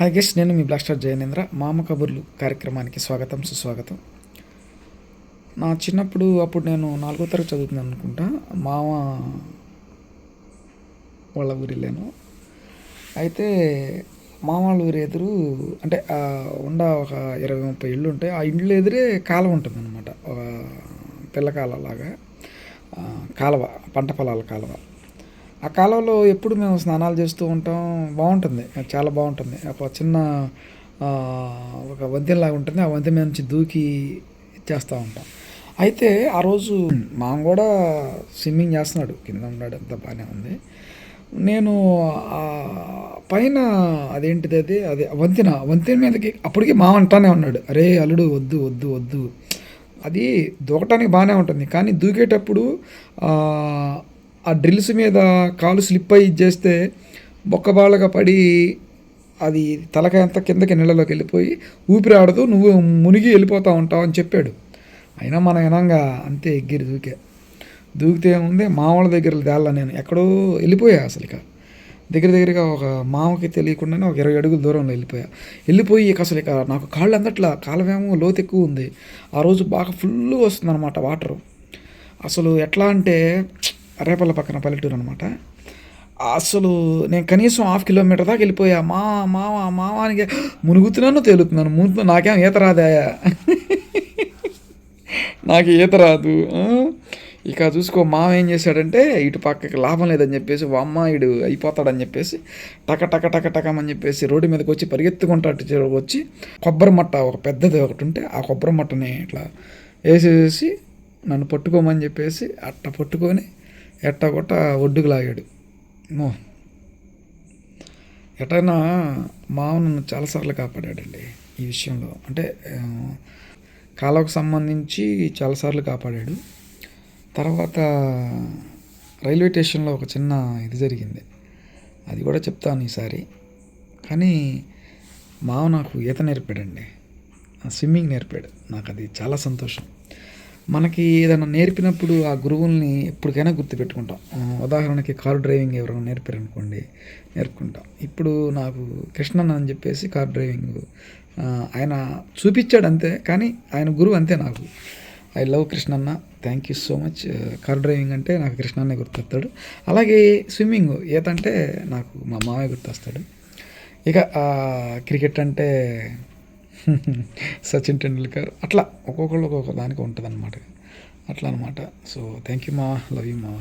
Hi guest నేను మీ blaster జయనేంద్ర మామ కబుర్లు కార్యక్రమానికి స్వాగతం సుస్వాగతం. నా చిన్నప్పుడు అప్పుడు నేను నాలుగో తరగతి చదువుతున్నాను అనుకుంటా. మామ వాళ్ళ ఊరు వెళ్ళాను అయితే మామ వాళ్ళ ఊరు ఎదురు అంటే ఉండ ఒక ఇరవై ముప్పై ఇళ్ళు ఉంటాయి. ఆ ఇండ్లు ఎదురే కాలువ ఉంటుంది అనమాట ఒక పిల్ల కాలువ పంట పొలాల కాలువ. ఆ కాలంలో ఎప్పుడు మేము స్నానాలు చేస్తూ ఉంటాం బాగుంటుంది. చాలా బాగుంటుంది. ఒక చిన్న ఒక వంతెనలాగా ఉంటుంది. ఆ వంతెన మీద నుంచి దూకి చేస్తూ ఉంటాం. అయితే ఆ రోజు మామ కూడా స్విమ్మింగ్ చేస్తున్నాడు. కింద ఉన్నాడు. అంత బాగానే ఉంది. నేను పైన అదేంటిది అది? అదే వంతెన. వంతెన మీదకి అప్పటికి మామ అంటానే ఉన్నాడు. అరే అల్లుడు వద్దు వద్దు వద్దు. అది దూకటానికి బాగానే ఉంటుంది. కానీ దూకేటప్పుడు ఆ, డ్రిల్స్ మీద కాలు స్లిప్ అయ్యి చేస్తే బొక్కబాళ్ళగా పడి అది తలకాయ అంతా కిందకి నీళ్ళలోకి వెళ్ళిపోయి ఊపిరి ఆడదు నువ్వు మునిగి వెళ్ళిపోతా ఉంటావు అని చెప్పాడు. అయినా మన వినంగా అంతే ఎగ్గిరి దూకే. దూకితే ఏముంది? మామూల దగ్గర తేళ్ళ నేను ఎక్కడో వెళ్ళిపోయా అసలు ఇక. దగ్గర దగ్గరగా ఒక మామకి తెలియకుండానే ఒక ఇరవై అడుగుల దూరంలో వెళ్ళిపోయా. వెళ్ళిపోయి ఇక అసలు ఇక నాకు కాళ్ళు అందట్లా కాలమేమో లోతు ఎక్కువ ఉంది. ఆ రోజు బాగా ఫుల్ వస్తుంది అనమాట వాటరు. అసలు ఎట్లా అంటే అరేపల్ల పక్కన పల్లెటూరు అనమాట అసలు నేను కనీసం హాఫ్ కిలోమీటర్ దాకా వెళ్ళిపోయా. మా మామ మావానికి మునుగుతున్నాను తేలుతున్నాను మునుగుతున్నా నాకేం ఈత రాదాయా నాకు ఈత రాదు. ఇక చూసుకో మామ ఏం చేశాడంటే ఇటు పక్కకి లాభం లేదని చెప్పేసి అమ్మ ఇడు అయిపోతాడని చెప్పేసి టక టక టక టకమని చెప్పేసి రోడ్డు మీదకి వచ్చి పరిగెత్తుకుంటాడు వచ్చి కొబ్బరి మట్ట ఒక పెద్దది ఒకటి ఉంటే ఆ కొబ్బరి మట్టని ఇట్లా వేసేసి నన్ను పట్టుకోమని చెప్పేసి అట్ట పట్టుకొని ఎట్ట కొట్ట ఒడ్డుకు లాగాడు. మో ఎటైనా మామ నన్ను చాలాసార్లు కాపాడాడండి ఈ విషయంలో. అంటే ఆ, కాలువకు సంబంధించి చాలాసార్లు కాపాడాడు. తర్వాత రైల్వే స్టేషన్లో ఒక చిన్న ఇది జరిగింది. అది కూడా చెప్తాను ఈసారి. కానీ మావ నాకు ఈత నేర్పాడండి. స్విమ్మింగ్ నేర్పాడు. నాకు అది చాలా సంతోషం. మనకి ఏదైనా నేర్పినప్పుడు ఆ గురువుల్ని ఎప్పటికైనా గుర్తుపెట్టుకుంటాం. ఉదాహరణకి కారు డ్రైవింగ్ ఎవరైనా నేర్పారనుకోండి నేర్పుకుంటాం. ఇప్పుడు నాకు కృష్ణన్ అని చెప్పేసి కార్ డ్రైవింగ్ ఆయన చూపించాడు అంతే కానీ ఆయన గురువు అంతే నాకు. ఐ లవ్ కృష్ణన్న thank you so much. Car driving అంటే నాకు కృష్ణన్నే గుర్తొస్తాడు. అలాగే స్విమ్మింగ్ ఈత అంటే నాకు మా మామయ్య గుర్తొస్తాడు. ఇక క్రికెట్ అంటే సచిన్ టెండూల్కర్. అట్లా ఒక్కొక్కళ్ళు ఒక్కొక్క దానికి ఉంటుంది అనమాట అట్లా అనమాట సో థ్యాంక్ యూ మా లవ్ యూ మా